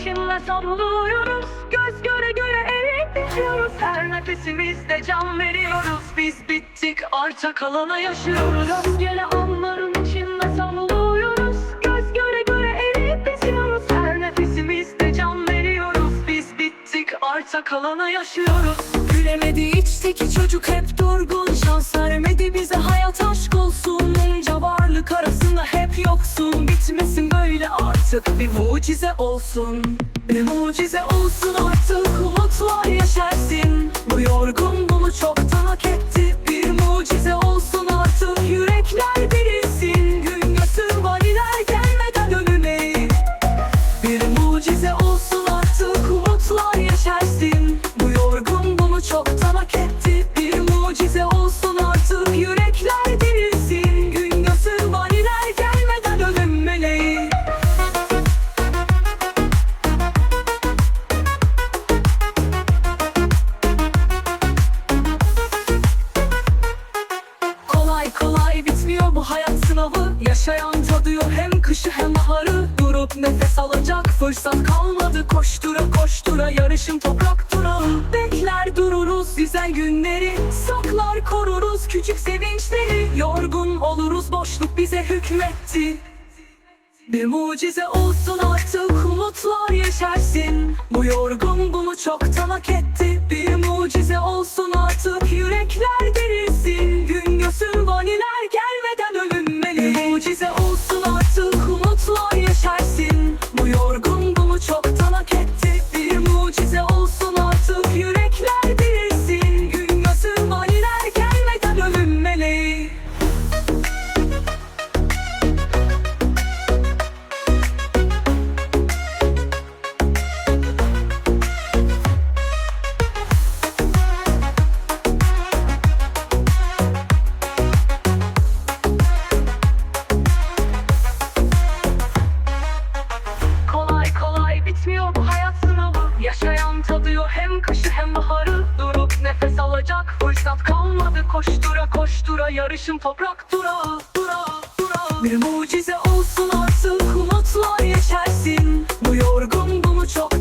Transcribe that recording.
içinde savruluyoruz Göz göre göre bitiyoruz. Her nefesimizde can veriyoruz. Biz bittik arta kalana yaşıyoruz. Rastgele anların içinde savruluyoruz Göz göre göre bitiyoruz. Her nefesimizde can veriyoruz. Biz bittik arta kalana yaşıyoruz. Gülemedi içteki çocuk hep durgun. Şans vermedi bize hayat aşk olsun. Onca varlık arasında hep yoksun. Bitmesin böyle artık bir mucize olsun. Bir mucize olsun artık. Umutlar yaşarsın. Bu yorgun bunu çoktan hak etti Yaşayan tadıyor hem kışı hem baharı Durup nefes alacak fırsat kalmadı. Koştura koştura yarışın toprak durağı Bekler dururuz güzel günleri Saklar koruruz küçük sevinçleri. Yorgun oluruz boşluk bize hükmetti. Bir mucize olsun artık umutlar yaşarsın Bu yorgun bunu çoktan hak etti bitmiyor bu hayat sınavı Yaşayan tadıyor hem kışı hem baharı. Durup nefes alacak fırsat kalmadı. Koştura koştura yarışın toprak durağı durağı durağı Bir mucize olsun artık umutla yeşersin. Bu yorgun bunu çok